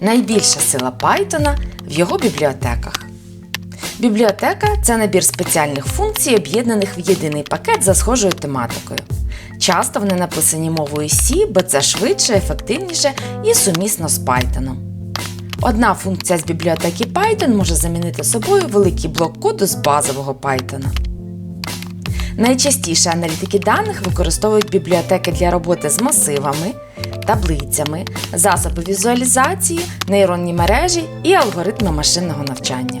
Найбільша сила Python в його бібліотеках. Бібліотека це набір спеціальних функцій, об'єднаних в єдиний пакет за схожою тематикою. Часто вони написані мовою C, бо це швидше, ефективніше і сумісно з Python. Одна функція з бібліотеки Python може замінити собою великий блок коду з базового Python. Найчастіше аналітики даних використовують бібліотеки для роботи з масивами, таблицями, засоби візуалізації, нейронні мережі і алгоритми машинного навчання.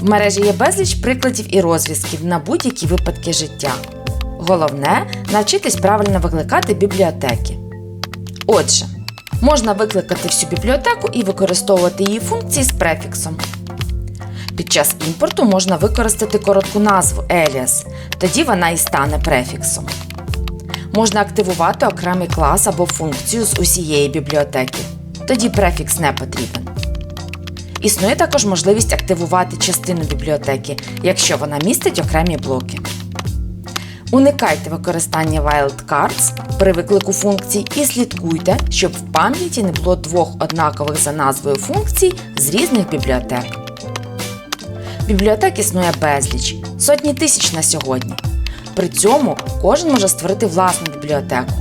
В мережі є безліч прикладів і розв'язків на будь-які випадки життя. Головне навчитись правильно викликати бібліотеки. Отже, можна викликати всю бібліотеку і використовувати її функції з префіксом. Під час імпорту можна використати коротку назву alias, тоді вона і стане префіксом. Можна активувати окремий клас або функцію з усієї бібліотеки, тоді префікс не потрібен. Існує також можливість активувати частину бібліотеки, якщо вона містить окремі блоки. Уникайте використання wildcards при виклику функцій і слідкуйте, щоб в пам'яті не було двох однакових за назвою функцій з різних бібліотек. Бібліотек існує безліч, сотні тисяч на сьогодні. При цьому кожен може створити власну бібліотеку.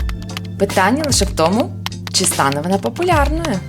Питання лише в тому, чи стане вона популярною.